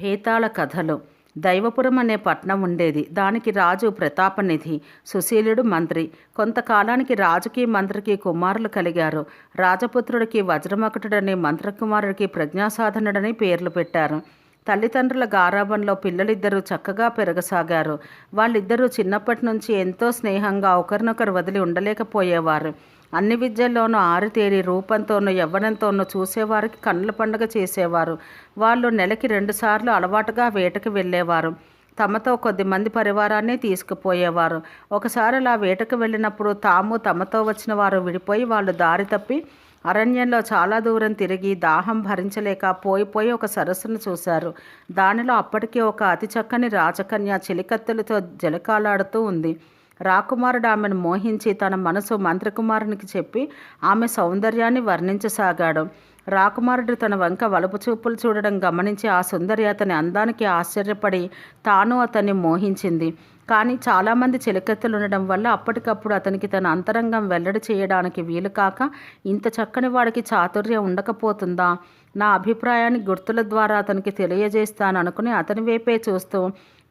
భేతాళ కథలు. దైవపురం అనే పట్నం ఉండేది. దానికి రాజు ప్రతాపనిధి సుశీలుడు మంత్రి. కొంతకాలానికి రాజుకి మంత్రికి కుమారులు కలిగారు. రాజపుత్రుడికి వజ్రమకుటుడని మంత్రకుమారుడికి ప్రజ్ఞాసాధనుడని పేర్లు పెట్టారు. తల్లిదండ్రుల గారాబంలో పిల్లలిద్దరూ చక్కగా పెరగసాగారు. వాళ్ళిద్దరూ చిన్నప్పటి నుంచి ఎంతో స్నేహంగా ఒకరినొకరు వదిలి ఉండలేకపోయేవారు. అన్ని విద్యల్లోనూ ఆరితేరి రూపంతోనూ యవ్వనంతోనూ చూసేవారికి కన్నుల పండుగ చేసేవారు. వాళ్ళు నెలకి రెండుసార్లు అలవాటుగా వేటకు వెళ్ళేవారు. తమతో కొద్దిమంది పరివారాన్ని తీసుకుపోయేవారు. ఒకసారి అలా వేటకు వెళ్ళినప్పుడు తాము తమతో వచ్చిన వారు విడిపోయి వాళ్ళు దారి తప్పి అరణ్యంలో చాలా దూరం తిరిగి దాహం భరించలేక పోయి పోయి ఒక సరస్సును చూశారు. దానిలో అప్పటికే ఒక అతి చక్కని రాజకన్య చిలికత్తులతో జలకాలాడుతూ ఉంది. రాకుమారుడు ఆమెను మోహించి తన మనసు మంత్రకుమారునికి చెప్పి ఆమె సౌందర్యాన్ని వర్ణించసాగాడు. రాకుమారుడు తన వంక వలుపు చూపులు చూడడం గమనించి ఆ సుందరి అతని అందానికి ఆశ్చర్యపడి తాను అతన్ని మోహించింది. కానీ చాలామంది చిలకెత్తులు ఉండడం వల్ల అప్పటికప్పుడు అతనికి తన అంతరంగం వెల్లడి చేయడానికి వీలు కాక ఇంత చక్కని వాడికి చాతుర్యం ఉండకపోతుందా? నా అభిప్రాయాన్ని గుర్తుల ద్వారా అతనికి తెలియజేస్తాను అనుకుని అతని వైపే చూస్తూ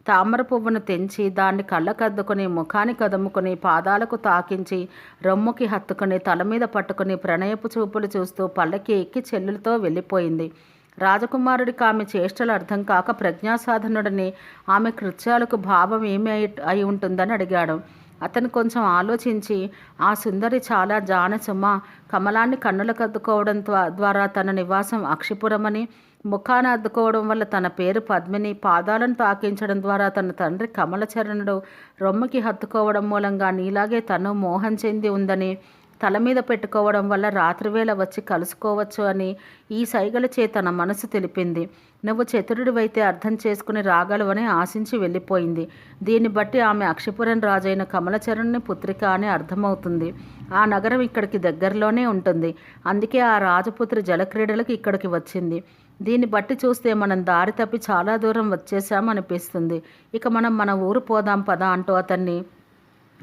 తామర పువ్వును తెంచి దాన్ని కళ్ళకద్దుకుని ముఖానికి కదుముకుని పాదాలకు తాకించి రొమ్ముకి హత్తుకొని తల మీద పట్టుకుని ప్రణయపు చూపులు చూస్తూ పల్లకి ఎక్కి చెల్లులతో వెళ్ళిపోయింది. రాజకుమారుడికి ఆమె చేష్టలు అర్థం కాక ప్రజ్ఞాసాధనుడిని ఆమె కృత్యాలకు భావం ఏమి అయి అయి ఉంటుందని అడిగాడు. అతను కొంచెం ఆలోచించి ఆ సుందరి చాలా జానసుమ. కమలాన్ని కన్నులకు అద్దుకోవడం ద్వారా తన నివాసం అక్షిపురమని ముఖాన అద్దుకోవడం వల్ల తన పేరు పద్మిని పాదాలను తాకించడం ద్వారా తన తండ్రి కమలచరణుడు రొమ్ముకి హత్తుకోవడం మూలంగా నీలాగే తను మోహం చెంది ఉందని తల మీద పెట్టుకోవడం వల్ల రాత్రివేళ వచ్చి కలుసుకోవచ్చు అని ఈ సైగలచే తన మనసు తెలిపింది. నువ్వు చతురుడివైతే అర్థం చేసుకుని రాగలవని ఆశించి వెళ్ళిపోయింది. దీన్ని బట్టి ఆమె అక్షిపురం రాజైన కమలచరణుని పుత్రిక అని అర్థమవుతుంది. ఆ నగరం ఇక్కడికి దగ్గరలోనే ఉంటుంది. అందుకే ఆ రాజపుత్రి జలక్రీడలకు ఇక్కడికి వచ్చింది. దీన్ని బట్టి చూస్తే మనం దారి తప్పి చాలా దూరం వచ్చేసాం అనిపిస్తుంది. ఇక మనం మన ఊరు పోదాం పదా అంటూ అతన్ని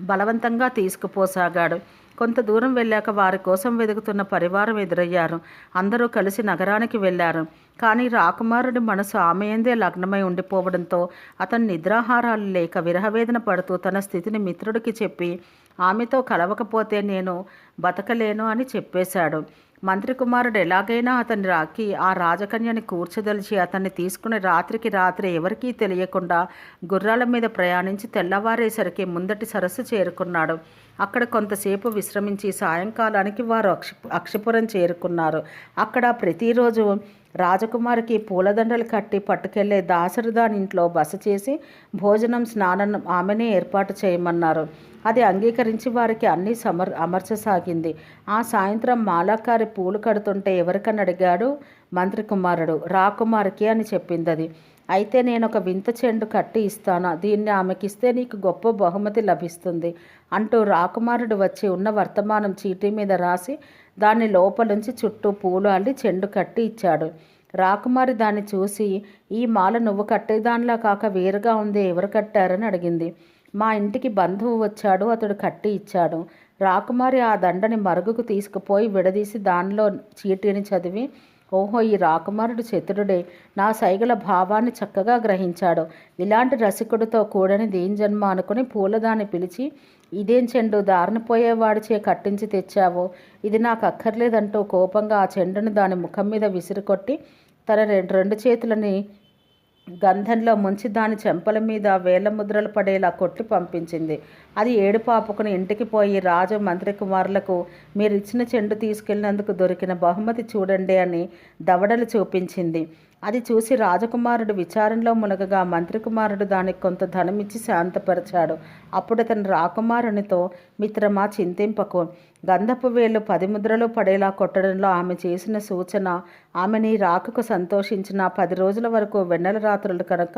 బలవంతంగా తీసుకుపోసాగాడు. కొంత దూరం వెళ్ళాక వారి కోసం వెతుకుతున్న పరివారం ఎదురయ్యారు. అందరూ కలిసి నగరానికి వెళ్ళారు. కానీ రాకుమారుడి మనసు ఆమెయందే లగ్నమై ఉండిపోవడంతో అతను నిద్రాహారాలు లేక విరహవేదన పడుతూ తన స్థితిని మిత్రుడికి చెప్పి ఆమెతో కలవకపోతే నేను బతకలేను అని చెప్పేశాడు. మంత్రి కుమారుడు ఎలాగైనా అతన్ని రాకి ఆ రాజకన్యని కూర్చదలిచి అతన్ని తీసుకుని రాత్రికి రాత్రి ఎవరికీ తెలియకుండా గుర్రాల మీద ప్రయాణించి తెల్లవారేసరికి ముందటి సరస్సు చేరుకున్నాడు. అక్కడ కొంతసేపు విశ్రమించి సాయంకాలానికి వారు అక్ష అక్షపురం చేరుకున్నారు. అక్కడ ప్రతిరోజు రాజకుమారికి పూలదండలు కట్టి పట్టుకెళ్ళే దాసరు దాని ఇంట్లో బస చేసి భోజనం స్నానం ఆమెనే ఏర్పాటు చేయమన్నారు. అది అంగీకరించి వారికి అన్నీ సమర్ అమర్చసాగింది. ఆ సాయంత్రం మాలాకారి పూలు కడుతుంటే ఎవరికని అడిగాడు? మంత్రి కుమారుడు రాకుమారికి అని చెప్పింది అది అయితే నేను ఒక వింత చెండు కట్టి ఇస్తాను? దీన్ని ఆమెకిస్తే నీకు గొప్ప బహుమతి లభిస్తుంది అంటూ రాకుమారుడు వచ్చి ఉన్న వర్తమానం చీటీ మీద రాసి దాన్ని లోపలుంచి చుట్టూ పూలు అల్లి చెండు కట్టి ఇచ్చాడు. రాకుమారి దాన్ని చూసి ఈ మాల నువ్వు కట్టేదానిలా కాక వేరుగా ఉంది ఎవరు కట్టారని అడిగింది. మా ఇంటికి బంధువు వచ్చాడు అతడు కట్టి ఇచ్చాడు. రాకుమారి ఆ దండని మరుగుకు తీసుకుపోయి విడదీసి దానిలో చీటీని చదివి ఓహో ఈ రాకుమారుడు చతురుడే నా సైగల భావాన్ని చక్కగా గ్రహించాడు. ఇలాంటి రసికుడితో కూడని దీని జన్మ అనుకుని పూలదాన్ని పిలిచి ఇదేం చెండు? దారినిపోయేవాడిచే కట్టించి తెచ్చావో. ఇది నాకు అక్కర్లేదంటూ కోపంగా ఆ చెండును దాని ముఖం మీద విసిరికొట్టి తన రెండు రెండు చేతులని గంధంలో ముంచి దాని చెంపల మీద వేల ముద్రలు పడేలా కొట్టి పంపించింది. అది ఏడు పాపుకుని ఇంటికి పోయి రాజు మంత్రి కుమారులకు మీరు ఇచ్చిన చెండు తీసుకెళ్ళినందుకు దొరికిన బహుమతి చూడండి అని దవడలు చూపించింది. అది చూసి రాజకుమారుడు విచారంలో మునగగా మంత్రికుమారుడు దానికి కొంత ధనమిచ్చి శాంతపరిచాడు. అప్పుడు అతను రాకుమారునితో మిత్రమా చింతింపకు. గంధపు వేలు పది ముద్రలు పడేలా కొట్టడంలో ఆమె చేసిన సూచన ఆమెని రాకకు సంతోషించిన పది రోజుల వరకు వెన్నెల రాత్రులు కనుక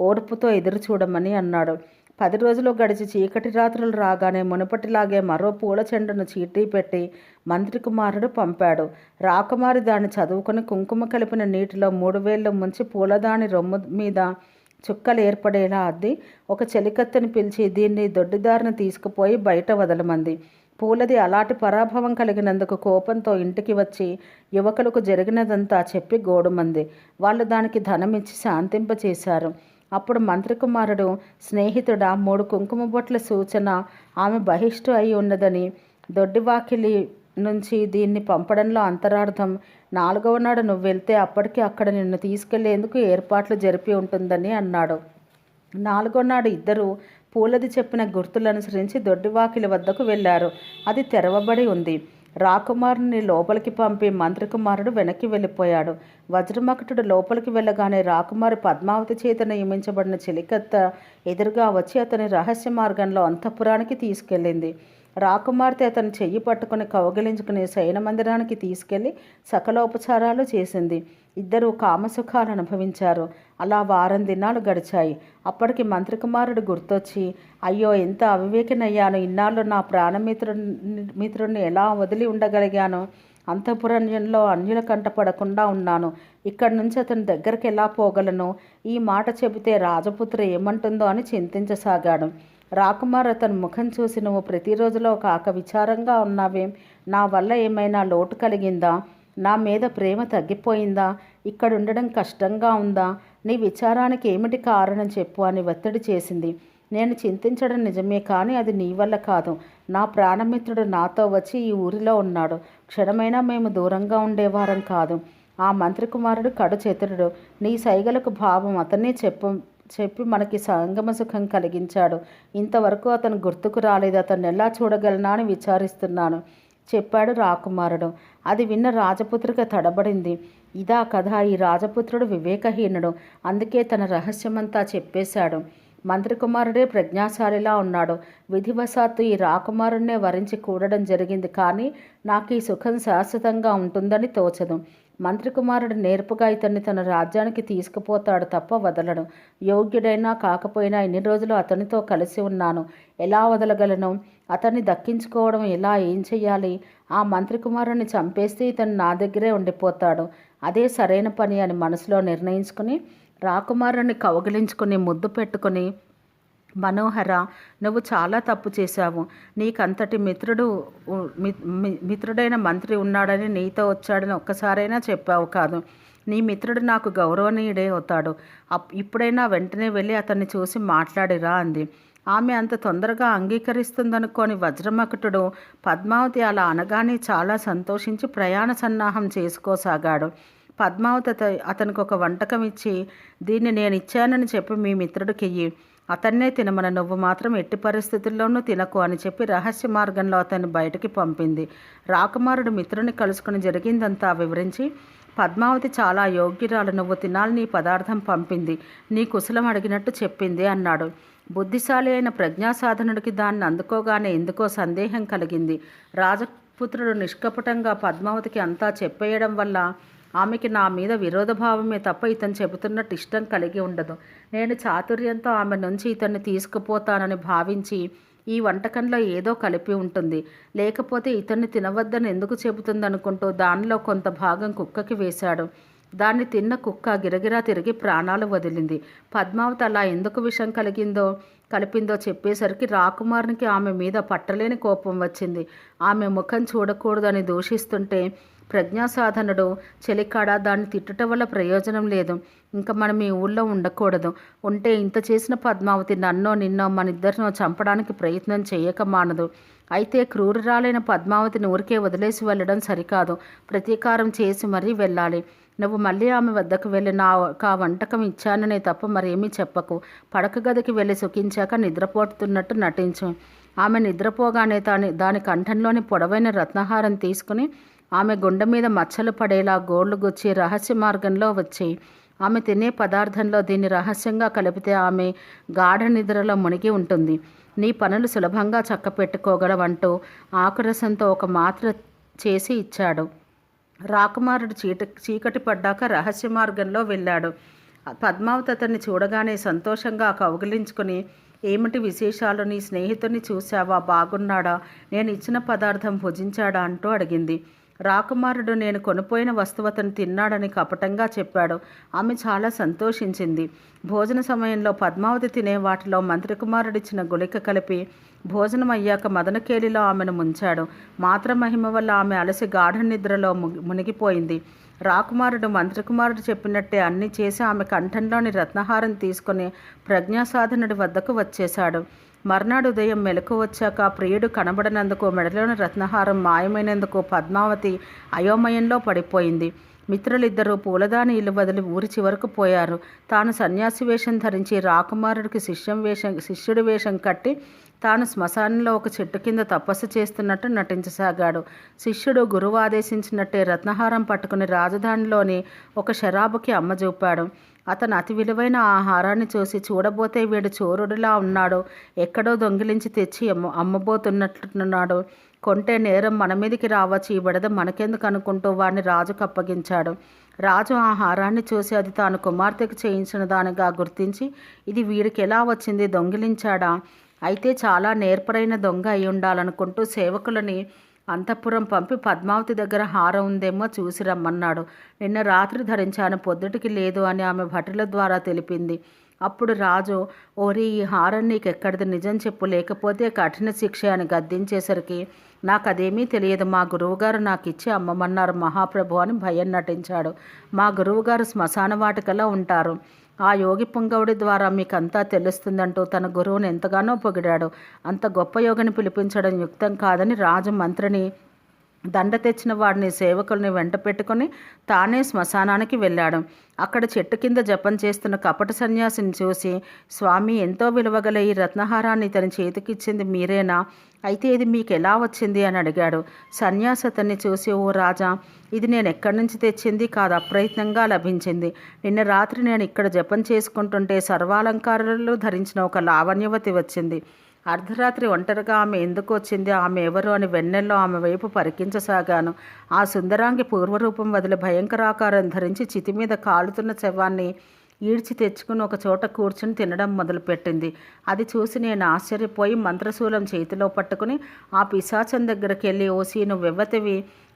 ఓర్పుతో ఎదురు చూడమని అన్నాడు. పది రోజులు గడిచి చీకటి రాత్రులు రాగానే మునుపటిలాగే మరో పూల చెండును చీటీ పెట్టి మంత్రి కుమారుడు పంపాడు. రాకుమారి దాన్ని చదువుకుని కుంకుమ కలిపిన నీటిలో మూడు వేళ్ళు ముంచి పూలదాని రొమ్ము మీద చుక్కలు ఏర్పడేలా అద్ది ఒక చెలికత్తెని పిలిచి దీన్ని దొడ్డిదారిని తీసుకుపోయి బయట వదలమంది. పూలది అలాంటి పరాభవం కలిగినందుకు కోపంతో ఇంటికి వచ్చి యువకులకు జరిగినదంతా చెప్పి గోడుమంది. వాళ్ళు దానికి ధనమిచ్చి శాంతింపచేశారు. అప్పుడు మంత్రి కుమారుడు స్నేహితుడా మూడు కుంకుమ బొట్ల సూచన ఆమె బహిష్టు అయి ఉన్నదని. దొడ్డివాకిలి నుంచి దీన్ని పంపడంలో అంతరార్థం. నాలుగవ నాడు నువ్వు వెళ్తే అప్పటికి అక్కడ నిన్ను తీసుకెళ్ళేందుకు ఏర్పాట్లు జరిపి ఉంటుందని అన్నాడు. నాలుగో నాడు ఇద్దరు పూలది చెప్పిన గుర్తులు అనుసరించి దొడ్డివాకిలి వద్దకు వెళ్ళారు. అది తెరవబడి ఉంది. రాకుమారుని లోపలికి పంపి మంత్రికుమారుడు వెనక్కి వెళ్ళిపోయాడు. వజ్రమకుటుడు లోపలికి వెళ్ళగానే రాకుమారి పద్మావతి చేత నియమించబడిన చెలికత్త ఎదురుగా వచ్చి అతని రహస్య మార్గంలో అంతఃపురానికి తీసుకెళ్ళింది. రాకుమార్తె అతను చెయ్యి పట్టుకుని కౌగిలించుకుని శయన మందిరానికి తీసుకెళ్ళి సకలోపచారాలు చేసింది. ఇద్దరు కామసుఖాలు అనుభవించారు. అలా వారం దినాలు గడిచాయి. అప్పటికి మంత్రి కుమారుడు గుర్తొచ్చి అయ్యో ఎంత అవివేకినయ్యాను. ఇన్నాళ్ళు నా ప్రాణమిత్రు మిత్రుడిని ఎలా వదిలి ఉండగలిగాను? అంతఃపురంలో అన్యుల కంటపడకుండా ఉన్నాను. ఇక్కడి నుంచి అతని దగ్గరికి ఎలా పోగలను? ఈ మాట చెబితే రాజపుత్ర ఏమంటుందో అని చింతించసాగాడు. రాకుమార్ అతని ముఖం చూసి నువ్వు ప్రతిరోజులో ఆక విచారంగా ఉన్నావేం. నా వల్ల ఏమైనా లోటు కలిగిందా? నా మీద ప్రేమ తగ్గిపోయిందా? ఇక్కడ ఉండడం కష్టంగా ఉందా? నీ విచారానికి ఏమిటి కారణం చెప్పు అని ఒత్తిడి చేసింది. నేను చింతించడం నిజమే కానీ అది నీ వల్ల కాదు. నా ప్రాణమిత్రుడు నాతో వచ్చి ఈ ఊరిలో ఉన్నాడు. క్షణమైనా మేము దూరంగా ఉండేవారం కాదు. ఆ మంత్రి కుమారుడు కడు నీ సైగలకు భావం అతనే చెప్పు చెప్పి మనకి సంగమ సుఖం కలిగించాడు. ఇంతవరకు అతను గుర్తుకు రాలేదు. అతను ఎలా చూడగలనా అని విచారిస్తున్నాను. చెప్పాడు రాకుమారుడు. అది విన్న రాజపుత్రిక తడబడింది. ఇదా కథ. ఈ రాజపుత్రుడు వివేకహీనుడు. అందుకే తన రహస్యమంతా చెప్పేశాడు. మంత్రికుమారుడే ప్రజ్ఞాశాలిలా ఉన్నాడు. విధివశాత్తు ఈ రాకుమారుణ్ణే వరించి కూడడం జరిగింది. కానీ నాకు ఈ సుఖం శాశ్వతంగా ఉంటుందని తోచదు. మంత్రి కుమారుడు నేర్పుగా ఇతన్ని తన రాజ్యానికి తీసుకుపోతాడు తప్ప వదలడు. యోగ్యుడైనా కాకపోయినా ఇన్ని రోజులు అతనితో కలిసి ఉన్నాను. ఎలా వదలగలను? అతన్ని దక్కించుకోవడం ఎలా? ఏం చెయ్యాలి? ఆ మంత్రికుమారుని చంపేస్తే ఇతను నా దగ్గరే ఉండిపోతాడు. అదే సరైన పని అని మనసులో నిర్ణయించుకుని రాకుమారుని కౌగిలించుకుని ముద్దు పెట్టుకుని మనోహర నువ్వు చాలా తప్పు చేశావు. నీకంతటి మిత్రుడు మిత్రుడైన మంత్రి ఉన్నాడని నీతో వచ్చాడని ఒక్కసారైనా చెప్పావు కాదు. నీ మిత్రుడు నాకు గౌరవనీయుడే అవుతాడు. అప్ ఇప్పుడైనా వెంటనే వెళ్ళి అతన్ని చూసి మాట్లాడిరా అంది. ఆమె అంత తొందరగా అంగీకరిస్తుందనుకోని వజ్రమకుటుడు పద్మావతి అలా అనగానే చాలా సంతోషించి ప్రయాణ సన్నాహం చేసుకోసాగాడు. పద్మావతి అతనికి ఒక వంటకం ఇచ్చి దీన్ని నేను ఇచ్చానని చెప్పి మీ మిత్రుడికి ఇయ్యి అతన్నే తినమన నువ్వు మాత్రం ఎట్టి పరిస్థితుల్లోనూ తినకు అని చెప్పి రహస్య మార్గంలో అతన్ని బయటికి పంపింది. రాకుమారుడు మిత్రుని కలుసుకుని జరిగిందంతా వివరించి పద్మావతి చాలా యోగ్యురాలు నువ్వు తినాలని పదార్థం పంపింది నీ కుశలం అడిగినట్టు చెప్పింది అన్నాడు. బుద్ధిశాలి అయిన ప్రజ్ఞాసాధనుడికి దాన్ని అందుకోగానే ఎందుకో సందేహం కలిగింది. రాజపుత్రుడు నిష్కపటంగా పద్మావతికి అంతా చెప్పేయడం వల్ల ఆమెకి నా మీద విరోధభావమే తప్ప ఇతను చెబుతున్నట్టు ఇష్టం కలిగి ఉండదు. నేను చాతుర్యంతో ఆమె నుంచి ఇతన్ని తీసుకుపోతానని భావించి ఈ వంటకంలో ఏదో కలిపి ఉంటుంది. లేకపోతే ఇతన్ని తినవద్దని ఎందుకు చెబుతుందనుకుంటూ దానిలో కొంత భాగం కుక్కకి వేశాడు. దాన్ని తిన్న కుక్క గిరగిరా తిరిగి ప్రాణాలు వదిలింది. పద్మావతి అలా ఎందుకు విషం కలిగిందో కలిపిందో చెప్పేసరికి రాకుమారునికి ఆమె మీద పట్టలేని కోపం వచ్చింది. ఆమె ముఖం చూడకూడదని దూషిస్తుంటే ప్రజ్ఞాసాధనుడు చెలికాడ దాన్ని తిట్టడం వల్ల ప్రయోజనం లేదు. ఇంకా మనం ఈ ఊళ్ళో ఉండకూడదు. ఉంటే ఇంత చేసిన పద్మావతి నన్నో నిన్నో మన ఇద్దరినో చంపడానికి ప్రయత్నం చేయక మానదు. అయితే క్రూరురాలైన పద్మావతిని ఊరికే వదిలేసి వెళ్ళడం సరికాదు. ప్రతీకారం చేసి మరీ వెళ్ళాలి. నువ్వు మళ్ళీ ఆమె వద్దకు వెళ్ళి నా ఆ వంటకం ఇచ్చాననే తప్ప మరేమీ చెప్పకు. పడక గదికి వెళ్ళి సుఖించాక నిద్రపోతున్నట్టు నటించు. ఆమె నిద్రపోగానే దాని దాని కంఠంలోని పొడవైన రత్నహారం తీసుకుని ఆమె గుండె మీద మచ్చలు పడేలా గోళ్ళు గుచ్చి రహస్య మార్గంలో వచ్చి ఆమె తినే పదార్థంలో దీన్ని రహస్యంగా కలిపితే ఆమె గాఢ నిద్రలో మునిగి ఉంటుంది. నీ పనులు సులభంగా చక్కపెట్టుకోగలవంటూ ఆకురసంతో ఒక మాత్ర చేసి ఇచ్చాడు. రాకుమారుడు చీట చీకటి పడ్డాక రహస్య మార్గంలో వెళ్ళాడు. పద్మావతి అతన్ని చూడగానే సంతోషంగా కౌగిలించుకుని ఏమిటి విశేషాలు? నీ స్నేహితుని చూశావా? బాగున్నాడా? నేను ఇచ్చిన పదార్థం భుజించాడా? అంటూ అడిగింది. రాకుమారుడు నేను కొనిపోయిన వస్తువు అతను తిన్నాడని కపటంగా చెప్పాడు. ఆమె చాలా సంతోషించింది. భోజన సమయంలో పద్మావతి తినే వాటిలో మంత్రికుమారుడిచ్చిన గుళిక కలిపి భోజనం అయ్యాక మదనకేలిలో ఆమెను ముంచాడు. మాత్ర మహిమ వల్ల ఆమె అలసి గాఢ నిద్రలో ముగి- మునిగిపోయింది. రాకుమారుడు మంత్రికుమారుడు చెప్పినట్టే అన్ని చేసి ఆమె కంఠంలోని రత్నహారం తీసుకుని ప్రజ్ఞాసాధనుడి వద్దకు వచ్చేశాడు. మర్నాడు ఉదయం మెలకు వచ్చాక ప్రియుడు కనబడనందుకు మెడలోని రత్నహారం మాయమైనందుకు పద్మావతి అయోమయంలో పడిపోయింది. మిత్రులిద్దరూ పూలదాని ఇల్లు వదిలి ఊరి చివరకు పోయారు. తాను సన్యాసి వేషం ధరించి రాకుమారుడికి శిష్యం వేషం శిష్యుడి వేషం కట్టి తాను శ్మశానంలో ఒక చెట్టు కింద తపస్సు చేస్తున్నట్టు నటించసాగాడు. శిష్యుడు గురువు ఆదేశించినట్టే రత్నహారం పట్టుకుని రాజధానిలోని ఒక షరాబుకి అమ్మ చూపాడు. అతను అతి విలువైన ఆహారాన్ని చూసి చూడబోతే వీడు చోరుడిలా ఉన్నాడు. ఎక్కడో దొంగిలించి తెచ్చి అమ్మ అమ్మబోతున్నట్లున్నాడు కొంటే నేరం మన మీదకి రావచ్చు. ఈ విడద మనకెందుకు అనుకుంటూ వాడిని రాజుకు అప్పగించాడు. రాజు ఆహారాన్ని చూసి అది తాను కుమార్తెకు చేయించిన దానిగా గుర్తించి ఇది వీడికి ఎలా వచ్చింది దొంగిలించాడా? అయితే చాలా నేర్పరైన దొంగ అయి ఉండాలనుకుంటూ సేవకులని అంతఃపురం పంపి పద్మావతి దగ్గర హారం ఉందేమో చూసి రమ్మన్నాడు. నిన్న రాత్రి ధరించాను పొద్దుటికి లేదు అని ఆమె భటుల ద్వారా తెలిపింది. అప్పుడు రాజు ఓరి ఈ హారం నీకెక్కడిది? నిజం చెప్పు. లేకపోతే కఠిన శిక్ష అని గద్దించేసరికి నాకు అదేమీ తెలియదు. మా గురువుగారు నాకు ఇచ్చి అమ్మమన్నారు మహాప్రభు అని భయం నటించాడు. మా గురువుగారు శ్మశాన వాటికలో ఉంటారు. ఆ యోగి పుంగవుడి ద్వారా మీకంతా తెలుస్తుందంటూ తన గురువుని ఎంతగానో పొగిడాడు. అంత గొప్ప యోగిని పిలిపించడం యుక్తం కాదని రాజు మంత్రిని దండ తెచ్చిన వాడిని సేవకుల్ని వెంట పెట్టుకుని తానే శ్మశానానికి వెళ్ళాడు. అక్కడ చెట్టు కింద జపం చేస్తున్న కపట సన్యాసిని చూసి స్వామి ఎంతో విలువగల ఈ రత్నహారాన్ని తన చేతికిచ్చింది మీరేనా? అయితే ఇది మీకు ఎలా వచ్చింది? అని అడిగాడు. సన్యాసి అతన్ని చూసి ఓ రాజా ఇది నేను ఎక్కడి నుంచి తెచ్చింది? కాదు అప్రయత్నంగా లభించింది. నిన్న రాత్రి నేను ఇక్కడ జపం చేసుకుంటుంటే సర్వాలంకారాలు ధరించిన ఒక లావణ్యవతి వచ్చింది. అర్ధరాత్రి ఒంటరిగా ఆమె ఎందుకు వచ్చింది? ఆమె ఎవరు అని వెన్నెల్లో ఆమె వైపు పరికించసాగాను. ఆ సుందరాంగి పూర్వరూపం వదిలి భయంకరాకారం ధరించి చితి మీద కాలుతున్న శవాన్ని ఈడ్చి తెచ్చుకుని ఒక చోట కూర్చుని తినడం మొదలుపెట్టింది. అది చూసి నేను ఆశ్చర్యపోయి మంత్రశూలం చేతిలో పట్టుకుని ఆ పిశాచం దగ్గరికి వెళ్ళి ఓసి నువ్వు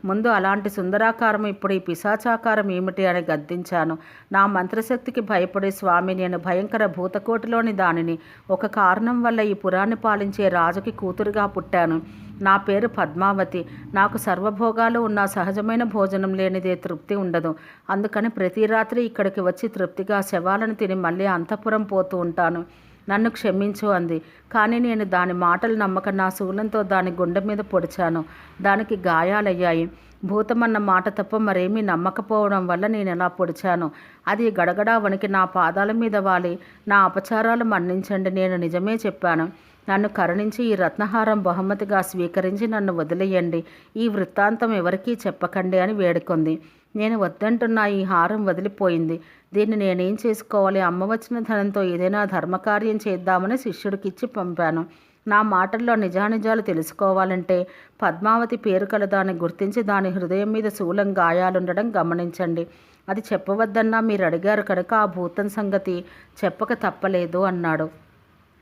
ముందు అలాంటి సుందరాకారం ఇప్పుడు ఈ పిశాచాకారం ఏమిటి అని గద్దించాను. నా మంత్రశక్తికి భయపడే స్వామి నేను భయంకర భూతకోటిలోని దానిని. ఒక కారణం వల్ల ఈ పురాన్ని పాలించే రాజుకి కూతురుగా పుట్టాను. నా పేరు పద్మావతి. నాకు సర్వభోగాలు ఉన్న సహజమైన భోజనం లేనిదే తృప్తి ఉండదు. అందుకని ప్రతి రాత్రి ఇక్కడికి వచ్చి తృప్తిగా శవాలను తిని మళ్ళీ అంతఃపురం పోతూ ఉంటాను. నన్ను క్షమించు అంది. కానీ నేను దాని మాటలు నమ్మక నా శూలంతో దాని గుండె మీద పొడిచాను. దానికి గాయాలయ్యాయి. భూతమన్న మాట తప్ప మరేమీ నమ్మకపోవడం వల్ల నేను ఎలా పొడిచాను? అది గడగడా వణికి నా పాదాల మీద వాలి. నా అపచారాలు మన్నించండి నేను నిజమే చెప్పాను. నన్ను కరుణించి ఈ రత్నహారం బహుమతిగా స్వీకరించి నన్ను వదిలేయండి. ఈ వృత్తాంతం ఎవరికీ చెప్పకండి అని వేడుకుంది. నేను వద్దంటున్న ఈ హారం వదిలిపోయింది. దీన్ని నేనేం చేసుకోవాలి? అమ్మ వచ్చిన ధనంతో ఏదైనా ధర్మకార్యం చేద్దామని శిష్యుడికిచ్చి పంపాను. నా మాటల్లో నిజానిజాలు తెలుసుకోవాలంటే పద్మావతి పేరు కలదాన్ని గుర్తించి దాని హృదయం మీద శూలం గాయాలుండడం గమనించండి. అది చెప్పవద్దన్నా మీరు అడిగారు కనుక ఆ భూతం సంగతి చెప్పక తప్పలేదు అన్నాడు.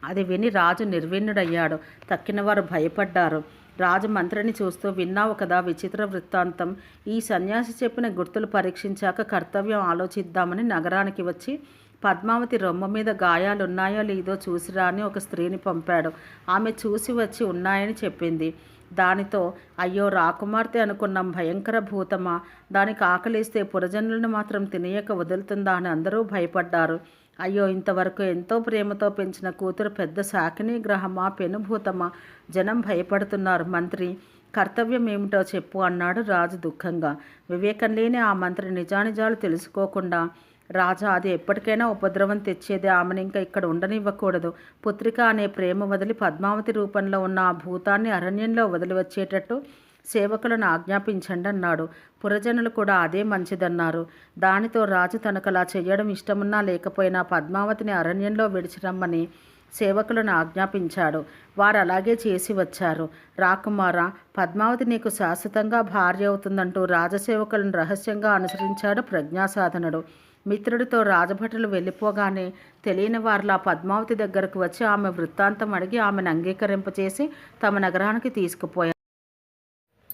అది విని రాజు నిర్విన్నుడయ్యాడు తక్కిన వారు భయపడ్డారు. రాజమంత్రిని చూస్తూ విన్నావు కదా విచిత్ర వృత్తాంతం. ఈ సన్యాసి చెప్పిన గుర్తులు పరీక్షించాక కర్తవ్యం ఆలోచిద్దామని నగరానికి వచ్చి పద్మావతి రొమ్మ మీద గాయాలున్నాయో లేదో చూసిరా అని ఒక స్త్రీని పంపాడు. ఆమె చూసి వచ్చి ఉన్నాయని చెప్పింది. దానితో అయ్యో రాకుమార్తె అనుకున్నాం భయంకర భూతమా? దానికి ఆకలిస్తే పురజనులను మాత్రం తినేయక వదులుతుందా అని అందరూ భయపడ్డారు. అయ్యో ఇంతవరకు ఎంతో ప్రేమతో పెంచిన కూతురు పెద్ద శాకిని గ్రహమా పెనుభూతమా? జనం భయపడుతున్నారు. మంత్రి కర్తవ్యం ఏమిటో చెప్పు అన్నాడు రాజు దుఃఖంగా. వివేకం లేని ఆ మంత్రి నిజానిజాలు తెలుసుకోకుండా రాజా అది ఎప్పటికైనా ఉపద్రవం తెచ్చేది ఆమెను ఇంకా ఇక్కడ ఉండనివ్వకూడదు. పుత్రిక అనే ప్రేమ వదిలి పద్మావతి రూపంలో ఉన్న ఆ భూతాన్ని అరణ్యంలో వదిలి వచ్చేటట్టు సేవకులను ఆజ్ఞాపించండి అన్నాడు పురజనులు కూడా అదే మంచిదన్నారు. దానితో రాజు తనకలా చేయడం ఇష్టమున్నా లేకపోయినా పద్మావతిని అరణ్యంలో విడిచిరమ్మని సేవకులను ఆజ్ఞాపించాడు. వారు అలాగే చేసి వచ్చారు. రాకుమార పద్మావతి నీకు శాశ్వతంగా భార్య అవుతుందంటూ రాజసేవకులను రహస్యంగా అనుసరించాడు ప్రజ్ఞాసాధనుడు. మిత్రుడితో రాజభటులు వెళ్ళిపోగానే తెలియని వారిలా పద్మావతి దగ్గరకు వచ్చి ఆమె వృత్తాంతం అడిగి ఆమెను అంగీకరింపచేసి తమ నగరానికి తీసుకుపోయారు.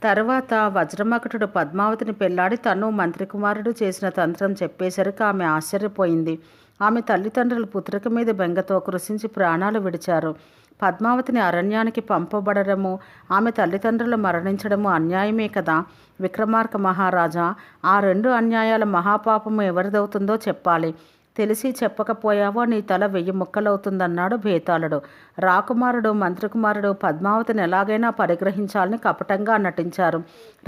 తర్వాత వజ్రమకుటుడు పద్మావతిని పెళ్ళాడి తను మంత్రి కుమారుడు చేసిన తంత్రం చెప్పేసరికి ఆమె ఆశ్చర్యపోయింది. ఆమె తల్లిదండ్రులు పుత్రిక మీద బెంగతో కృషించి ప్రాణాలు విడిచారు. పద్మావతిని అరణ్యానికి పంపబడడము ఆమె తల్లిదండ్రులు మరణించడము అన్యాయమే కదా? విక్రమార్క మహారాజా ఆ రెండు అన్యాయాల మహాపాపము ఎవరిదవుతుందో చెప్పాలి. తెలిసి చెప్పకపోయావో నీ తల వెయ్యి ముక్కలవుతుందన్నాడు భేతాళుడు. రాకుమారుడు మంత్రికుమారుడు పద్మావతిని ఎలాగైనా పరిగ్రహించాలని కపటంగా నటించారు.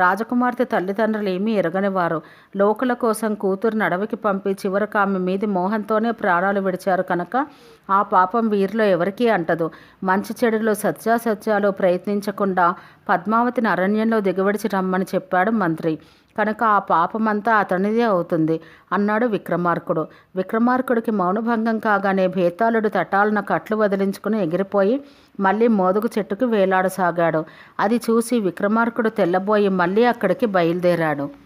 రాజకుమార్తె తల్లిదండ్రులు ఏమీ ఎరగనివారు. లోకుల కోసం కూతురు నడవికి పంపి చివరకు ఆమె మీది మోహంతోనే ప్రాణాలు విడిచారు కనుక ఆ పాపం వీరిలో ఎవరికీ అంటదు. మంచి చెడులు సత్యాసత్యాలు ప్రయత్నించకుండా పద్మావతిని అరణ్యంలో దిగబడిచి రమ్మని చెప్పాడు మంత్రి. కనుక ఆ పాపమంతా అతనిదే అవుతుంది అన్నాడు విక్రమార్కుడు. విక్రమార్కుడికి మౌనభంగం కాగానే భేతాళుడు తటాలన కట్లు వదిలించుకుని ఎగిరిపోయి మళ్ళీ మోదుగు చెట్టుకు వేలాడసాగాడు. అది చూసి విక్రమార్కుడు తెల్లబోయి మళ్ళీ అక్కడికి బయలుదేరాడు.